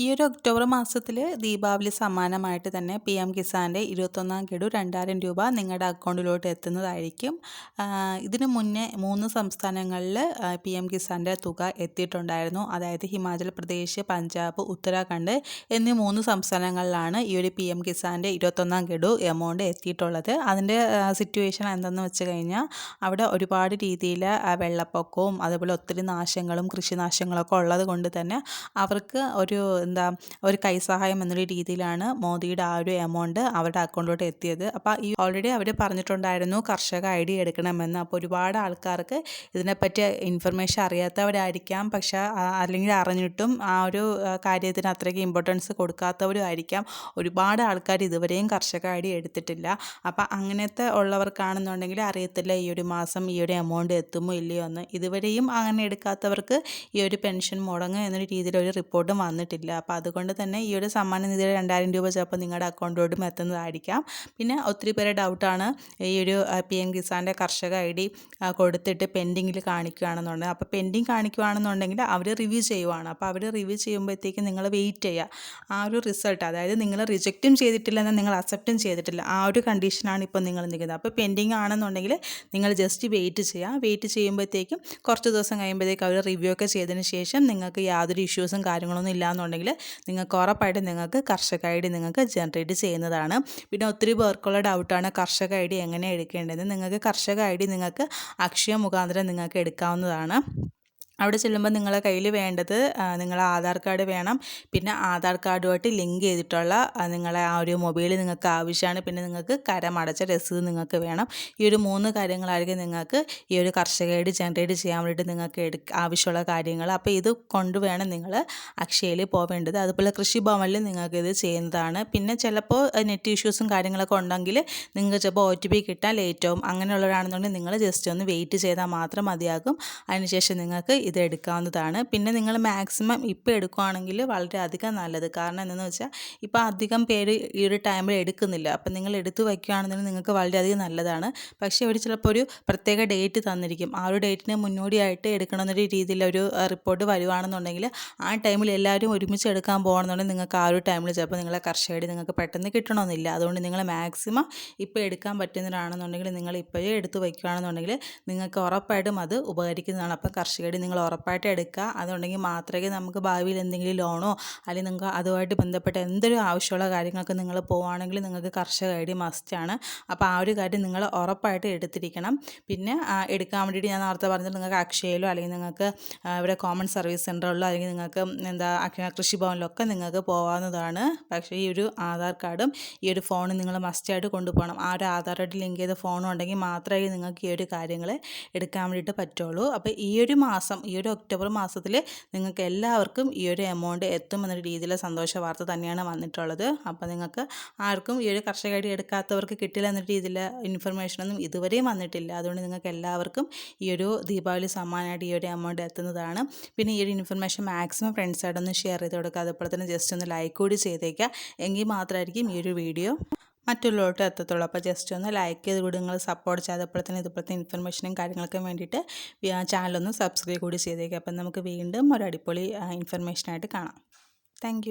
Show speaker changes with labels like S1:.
S1: ഈ ഒരു ഒക്ടോബർ മാസത്തിൽ ദീപാവലി സമ്മാനമായിട്ട് തന്നെ പി എം കിസാന്റെ ഇരുപത്തൊന്നാം ഗഡു രണ്ടായിരം രൂപ നിങ്ങളുടെ അക്കൗണ്ടിലോട്ട് എത്തുന്നതായിരിക്കും. ഇതിന് മുന്നേ മൂന്ന് സംസ്ഥാനങ്ങളിൽ പി എം കിസാന്റെ തുക എത്തിയിട്ടുണ്ടായിരുന്നു. അതായത് ഹിമാചൽ പ്രദേശ് പഞ്ചാബ് ഉത്തരാഖണ്ഡ് എന്നീ മൂന്ന് സംസ്ഥാനങ്ങളിലാണ് ഈ ഒരു പി എം കിസാന്റെ ഇരുപത്തൊന്നാം ഗഡു എമൗണ്ട് എത്തിയിട്ടുള്ളത്. അതിന്റെ സിറ്റുവേഷൻ എന്തെന്ന് വെച്ച് കഴിഞ്ഞാൽ അവിടെ ഒരുപാട് രീതിയിൽ വെള്ളപ്പൊക്കവും അതുപോലെ ഒത്തിരി നാശങ്ങളും കൃഷിനാശങ്ങളൊക്കെ ഉള്ളത് കൊണ്ട് തന്നെ അവർക്ക് ഒരു എന്താ ഒരു കൈസഹായം എന്നൊരു രീതിയിലാണ് മോദിയുടെ ആ ഒരു എമൗണ്ട് അവരുടെ അക്കൗണ്ടിലോട്ട് എത്തിയത്. അപ്പോൾ ഈ ഓൾറെഡി അവർ പറഞ്ഞിട്ടുണ്ടായിരുന്നു കർഷക ഐ ഡി എടുക്കണമെന്ന്. അപ്പോൾ ഒരുപാട് ആൾക്കാർക്ക് ഇതിനെപ്പറ്റി ഇൻഫർമേഷൻ അറിയാത്തവരായിരിക്കാം. പക്ഷേ അല്ലെങ്കിൽ അറിഞ്ഞിട്ടും ആ ഒരു കാര്യത്തിന് അത്രയ്ക്ക് ഇമ്പോർട്ടൻസ് കൊടുക്കാത്തവരും ആയിരിക്കാം ഒരുപാട് ആൾക്കാർ ഇതുവരെയും കർഷക ഐ ഡി എടുത്തിട്ടില്ല. അപ്പോൾ അങ്ങനത്തെ ഉള്ളവർക്കാണെന്നുണ്ടെങ്കിൽ അറിയത്തില്ല ഈ ഒരു മാസം ഈ ഒരു എമൗണ്ട് എത്തുമോ ഇല്ലയോ എന്ന്. ഇതുവരെയും അങ്ങനെ എടുക്കാത്തവർക്ക് ഈ ഒരു പെൻഷൻ മുടങ്ങും എന്നൊരു രീതിയിൽ ഒരു റിപ്പോർട്ടും വന്നിട്ടില്ല. അപ്പോൾ അതുകൊണ്ട് തന്നെ ഈ ഒരു സമ്മാന നിധിയുടെ രണ്ടായിരം രൂപ ചിലപ്പോൾ നിങ്ങളുടെ അക്കൗണ്ടിലോട്ടും എത്തുന്നതായിരിക്കാം. പിന്നെ ഒത്തിരി പേരെ ഡൗട്ടാണ് ഈ ഒരു പി എം കിസാന്റെ കർഷക ഐ ഡി കൊടുത്തിട്ട് പെൻഡിങ്ങിൽ കാണിക്കുകയാണെന്നുണ്ടെങ്കിൽ അപ്പോൾ പെൻഡിങ് കാണിക്കുകയാണെന്നുണ്ടെങ്കിൽ അവർ റിവ്യൂ ചെയ്യുവാണ്. അപ്പോൾ അവർ റിവ്യൂ ചെയ്യുമ്പോഴത്തേക്കും നിങ്ങൾ വെയിറ്റ് ചെയ്യുക. ആ ഒരു റിസൾട്ട് അതായത് നിങ്ങൾ റിജക്റ്റും ചെയ്തിട്ടില്ല എന്നാൽ നിങ്ങൾ അക്സെപ്റ്റും ചെയ്തിട്ടില്ല. ആ ഒരു കണ്ടീഷനാണ് ഇപ്പോൾ നിങ്ങൾ നിൽക്കുന്നത്. അപ്പോൾ പെൻഡിങ് ആണെന്നുണ്ടെങ്കിൽ നിങ്ങൾ ജസ്റ്റ് വെയിറ്റ് ചെയ്യുക. വെയിറ്റ് ചെയ്യുമ്പോഴത്തേക്കും കുറച്ച് ദിവസം കഴിയുമ്പോഴത്തേക്കും അവർ റിവ്യൂ ഒക്കെ ചെയ്തതിന് ശേഷം നിങ്ങൾക്ക് യാതൊരു ഇഷ്യൂസും കാര്യങ്ങളൊന്നും നിങ്ങൾക്ക് ഉറപ്പായിട്ട് നിങ്ങൾക്ക് കർഷക ഐ ഡി നിങ്ങൾക്ക് ജനറേറ്റ് ചെയ്യുന്നതാണ്. പിന്നെ ഒത്തിരി പേർക്കുള്ള ഡൗട്ടാണ് കർഷക ഐ ഡി എങ്ങനെ എടുക്കേണ്ടത് നിങ്ങൾക്ക് കർഷക ഐ ഡി നിങ്ങൾക്ക് അക്ഷയ മുഖാന്തരം നിങ്ങൾക്ക് എടുക്കാവുന്നതാണ്. അവിടെ ചെല്ലുമ്പോൾ നിങ്ങളെ കയ്യിൽ വേണ്ടത് നിങ്ങളെ ആധാർ കാർഡ് വേണം. പിന്നെ ആധാർ കാർഡുമായിട്ട് ലിങ്ക് ചെയ്തിട്ടുള്ള നിങ്ങളെ ആ ഒരു മൊബൈൽ നിങ്ങൾക്ക് ആവശ്യമാണ്. പിന്നെ നിങ്ങൾക്ക് കരമടച്ച രസീത് നിങ്ങൾക്ക് വേണം. ഈ ഒരു മൂന്ന് കാര്യങ്ങളായിരിക്കും നിങ്ങൾക്ക് ഈ ഒരു കർഷക ഐഡി ജനറേറ്റ് ചെയ്യാൻ വേണ്ടിയിട്ട് നിങ്ങൾക്ക് എടു ആവശ്യമുള്ള കാര്യങ്ങൾ. അപ്പോൾ ഇത് കൊണ്ടുവേണം നിങ്ങൾ അക്ഷയയിൽ പോവേണ്ടത്. അതുപോലെ കൃഷിഭവനിൽ നിങ്ങൾക്ക് ഇത് ചെയ്യുന്നതാണ്. പിന്നെ ചിലപ്പോൾ നെറ്റ് ഇഷ്യൂസും കാര്യങ്ങളൊക്കെ ഉണ്ടെങ്കിൽ നിങ്ങൾക്ക് ചിലപ്പോൾ ഒ ടി പി കിട്ടാൻ ലേറ്റ് ആവും അങ്ങനെയുള്ളവരാണെന്നുണ്ടെങ്കിൽ നിങ്ങൾ ജസ്റ്റ് ഒന്ന് വെയിറ്റ് ചെയ്താൽ മാത്രം മതിയാകും. അതിനുശേഷം നിങ്ങൾക്ക് ഇത് എടുക്കാവുന്നതാണ് പിന്നെ നിങ്ങൾ മാക്സിമം ഇപ്പോൾ എടുക്കുകയാണെങ്കിൽ വളരെ അധികം നല്ലത്. കാരണം എന്താണെന്ന് വെച്ചാൽ ഇപ്പോൾ അധികം പേര് ഈ ഒരു ടൈമിൽ എടുക്കുന്നില്ല. അപ്പം നിങ്ങൾ എടുത്തു വയ്ക്കുകയാണെന്നുണ്ടെങ്കിൽ നിങ്ങൾക്ക് വളരെയധികം നല്ലതാണ്. പക്ഷേ അവർ ചിലപ്പോൾ ഒരു പ്രത്യേക ഡേറ്റ് തന്നിരിക്കും. ആ ഒരു ഡേറ്റിന് മുന്നോടിയായിട്ട് എടുക്കണമെന്നൊരു രീതിയിൽ ഒരു റിപ്പോർട്ട് വരുവാണെന്നുണ്ടെങ്കിൽ ആ ടൈമിൽ എല്ലാവരും ഒരുമിച്ച് എടുക്കാൻ പോകണമെന്നുണ്ടെങ്കിൽ നിങ്ങൾക്ക് ആ ഒരു ടൈമിൽ ചിലപ്പോൾ നിങ്ങളെ കർഷകടി നിങ്ങൾക്ക് പെട്ടെന്ന് കിട്ടണമെന്നില്ല. അതുകൊണ്ട് നിങ്ങൾ മാക്സിമം ഇപ്പോൾ എടുക്കാൻ പറ്റുന്നതാണെന്നുണ്ടെങ്കിൽ നിങ്ങൾ ഇപ്പോഴേ എടുത്തു വയ്ക്കുകയാണെന്നുണ്ടെങ്കിൽ നിങ്ങൾക്ക് ഉറപ്പായിട്ടും അത് ഉപകരിക്കുന്നതാണ്. അപ്പം കർഷകടി നിങ്ങൾ ഉറപ്പായിട്ട് എടുക്കുക. അതുണ്ടെങ്കിൽ മാത്രമേ നമുക്ക് ഭാവിയിൽ എന്തെങ്കിലും ലോണോ അല്ലെങ്കിൽ നിങ്ങൾക്ക് അതുമായിട്ട് ബന്ധപ്പെട്ട എന്തൊരു ആവശ്യമുള്ള കാര്യങ്ങൾക്ക് നിങ്ങൾ പോവുകയാണെങ്കിൽ നിങ്ങൾക്ക് കർഷക ഐ ഡി മസ്റ്റാണ് അപ്പോൾ ആ ഒരു കാര്യം നിങ്ങൾ ഉറപ്പായിട്ട് എടുത്തിരിക്കണം. പിന്നെ എടുക്കാൻ വേണ്ടിയിട്ട് ഞാൻ നേരത്തെ പറഞ്ഞത് നിങ്ങൾക്ക് അക്ഷയയിലോ അല്ലെങ്കിൽ നിങ്ങൾക്ക് ഇവിടെ കോമൺ സർവീസ് സെന്ററിലോ അല്ലെങ്കിൽ നിങ്ങൾക്ക് എന്താ കൃഷിഭവനിലൊക്കെ നിങ്ങൾക്ക് പോകാവുന്നതാണ്. പക്ഷേ ഈ ഒരു ആധാർ കാർഡും ഈ ഒരു ഫോണും നിങ്ങൾ മസ്റ്റായിട്ട് കൊണ്ടുപോകണം. ആ ഒരു ആധാറായിട്ട് ലിങ്ക് ചെയ്ത ഫോണും ഉണ്ടെങ്കിൽ മാത്രമേ നിങ്ങൾക്ക് ഈ ഒരു കാര്യങ്ങൾ എടുക്കാൻ വേണ്ടിയിട്ട് പറ്റുള്ളൂ. അപ്പോൾ ഈ ഒരു മാസം ഈ ഒരു ഒക്ടോബർ മാസത്തിൽ നിങ്ങൾക്ക് എല്ലാവർക്കും ഈ ഒരു എമൗണ്ട് എത്തുമെന്നൊരു രീതിയിലെ സന്തോഷ വാർത്ത തന്നെയാണ് വന്നിട്ടുള്ളത്. അപ്പോൾ നിങ്ങൾക്ക് ആർക്കും ഈ ഒരു കർഷക ഐ ഡി എടുക്കാത്തവർക്ക് കിട്ടില്ല എന്നൊരു രീതിയിലെ ഇൻഫർമേഷനൊന്നും ഇതുവരെയും വന്നിട്ടില്ല. അതുകൊണ്ട് നിങ്ങൾക്ക് എല്ലാവർക്കും ഈ ഒരു ദീപാവലി സമ്മാനമായിട്ട് ഈ ഒരു എമൗണ്ട് എത്തുന്നതാണ്. പിന്നെ ഈ ഒരു ഇൻഫർമേഷൻ മാക്സിമം ഫ്രണ്ട്സായിട്ടൊന്ന് ഷെയർ ചെയ്ത് കൊടുക്കുക. അതുപോലെ തന്നെ ജസ്റ്റ് ഒന്ന് ലൈക്ക് കൂടി ചെയ്തേക്കുക. എങ്കിൽ മാത്രമായിരിക്കും ഈ ഒരു വീഡിയോ മറ്റുള്ളവർക്ക് എത്തത്തുള്ളൂ. അപ്പോൾ ജസ്റ്റ് ഒന്ന് ലൈക്ക് ചെയ്ത് കൂടി നിങ്ങൾ സപ്പോർട്ട് ചെയ്യാതെ തന്നെ ഇതുപോലത്തെ ഇൻഫർമേഷനും കാര്യങ്ങളൊക്കെ വേണ്ടിയിട്ട് ചാനലൊന്ന് സബ്സ്ക്രൈബ് കൂടി ചെയ്തേക്കുക അപ്പം നമുക്ക് വീണ്ടും ഒരു അടിപൊളി ഇൻഫർമേഷനായിട്ട് കാണാം. താങ്ക്